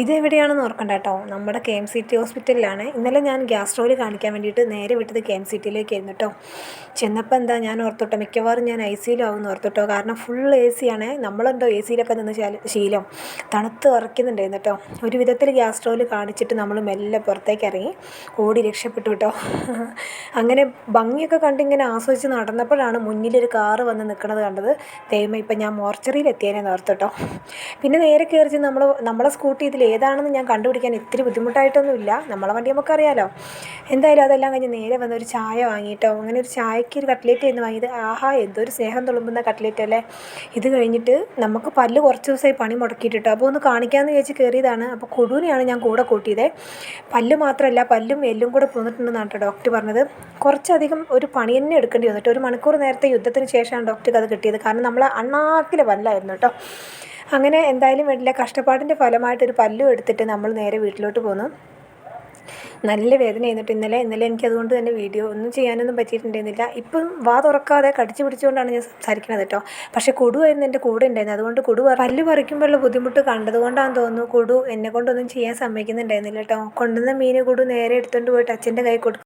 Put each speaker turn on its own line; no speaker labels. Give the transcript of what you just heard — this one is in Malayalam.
ഇത് എവിടെയാണെന്ന് ഓർക്കണ്ട കേട്ടോ. നമ്മുടെ കെ എം സി ടി ഹോസ്പിറ്റലിലാണ്. ഇന്നലെ ഞാൻ ഗ്യാസ്ട്രോയിൽ കാണിക്കാൻ വേണ്ടിയിട്ട് നേരെ വിട്ടത് കെ എം സി ടിയിലേക്കായിരുന്നു കേട്ടോ. ചെന്നപ്പോൾ എന്താ ഞാൻ ഓർത്തോട്ടോ മിക്കവാറും ഞാൻ ഐ സിയിലാവുമെന്ന് ഓർത്തോട്ടോ. കാരണം ഫുൾ എ സി ആണ്. നമ്മളെന്തോ എ സിയിലൊക്കെ നിന്ന് ശീലം തണുത്ത് ഉറക്കുന്നുണ്ടായിരുന്നു കേട്ടോ. ഒരു വിധത്തിൽ ഗ്യാസ്ട്രോയിൽ കാണിച്ചിട്ട് നമ്മൾ മെല്ലെ പുറത്തേക്ക് ഇറങ്ങി ഓടി രക്ഷപ്പെട്ടു കേട്ടോ. അങ്ങനെ ഭംഗിയൊക്കെ കണ്ടിങ്ങനെ ആസ്വദിച്ച് നടന്നപ്പോഴാണ് മുന്നിലൊരു കാറ് വന്ന് നിൽക്കുന്നത് കണ്ടത്. ദൈവം ഇപ്പം ഞാൻ മോർച്ചറിയിൽ എത്തിയേനെ ഓർത്തോട്ടോ. പിന്നെ നേരെ കയറി നമ്മൾ നമ്മളെ സ്കൂട്ടി ഇതിൽ ഏതാണെന്ന് ഞാൻ കണ്ടുപിടിക്കാൻ ഇത്തിരി ബുദ്ധിമുട്ടായിട്ടൊന്നുമില്ല. നമ്മളെ വണ്ടി നമുക്കറിയാലോ. എന്തായാലും അതെല്ലാം കഴിഞ്ഞ് നേരെ വന്ന് ഒരു ചായ വാങ്ങിയിട്ടോ അങ്ങനെ ഒരു ചായക്ക് ഒരു കട്ട്ലേറ്റ് ആയിരുന്നു വാങ്ങിയത്. ആഹാ എന്തൊരു സ്നേഹം തുളുമ്പുന്ന കട്ട്ലേറ്റ് അല്ലേ? ഇത് കഴിഞ്ഞിട്ട് നമുക്ക് പല്ല് കുറച്ച് ദിവസമായി പണി മുടക്കിയിട്ടോ അപ്പോൾ ഒന്ന് കാണിക്കാമെന്ന് വിചാരിച്ച് കയറിയതാണ്. അപ്പോൾ കൊടുവിനെയാണ് ഞാൻ കൂടെ കൂട്ടിയത്. പല്ല് മാത്രമല്ല പല്ലും എല്ലും കൂടെ പോന്നിട്ടുണ്ടെന്നാണ് കേട്ടോ ഡോക്ടർ പറഞ്ഞത്. കുറച്ചധികം ഒരു പണി തന്നെ എടുക്കേണ്ടി വന്നിട്ട് ഒരു മണിക്കൂർ നേരത്തെ യുദ്ധത്തിന് ശേഷമാണ് ഡോക്ടർക്ക് അത് കിട്ടിയത്. കാരണം നമ്മൾ അണ്ണാക്കിലെ പല്ലായിരുന്നു കേട്ടോ. അങ്ങനെ എന്തായാലും വേണ്ടില്ല. കഷ്ടപ്പാടിന്റെ ഫലമായിട്ടൊരു പല്ലും എടുത്തിട്ട് നമ്മൾ നേരെ വീട്ടിലോട്ട് പോന്നു. നല്ല വേദന ചെയ്തിട്ട് ഇന്നലെ ഇന്നലെ എനിക്ക് അതുകൊണ്ട് തന്നെ വീഡിയോ ഒന്നും ചെയ്യാനൊന്നും പറ്റിയിട്ടുണ്ടായിരുന്നില്ല. ഇപ്പം വാ തുറക്കാതെ കടിച്ചു പിടിച്ചുകൊണ്ടാണ് ഞാൻ സംസാരിക്കുന്നത് കേട്ടോ. പക്ഷേ കൊടുവായിരുന്നു എന്റെ കൂടെ ഉണ്ടായിരുന്നത്. അതുകൊണ്ട് കൊടു പല്ല് പറിക്കുമ്പോഴുള്ള ബുദ്ധിമുട്ട് കണ്ടതുകൊണ്ടാണെന്ന് തോന്നുന്നു. കൊടു എന്നെ കൊണ്ടൊന്നും ചെയ്യാൻ സമ്മതിക്കുന്നുണ്ടായിരുന്നില്ല കേട്ടോ. കൊണ്ടുവന്ന മീൻ കൊടു നേരെ എടുത്തുകൊണ്ട് പോയിട്ട് അച്ഛന്റെ കൈ കൊടുക്കും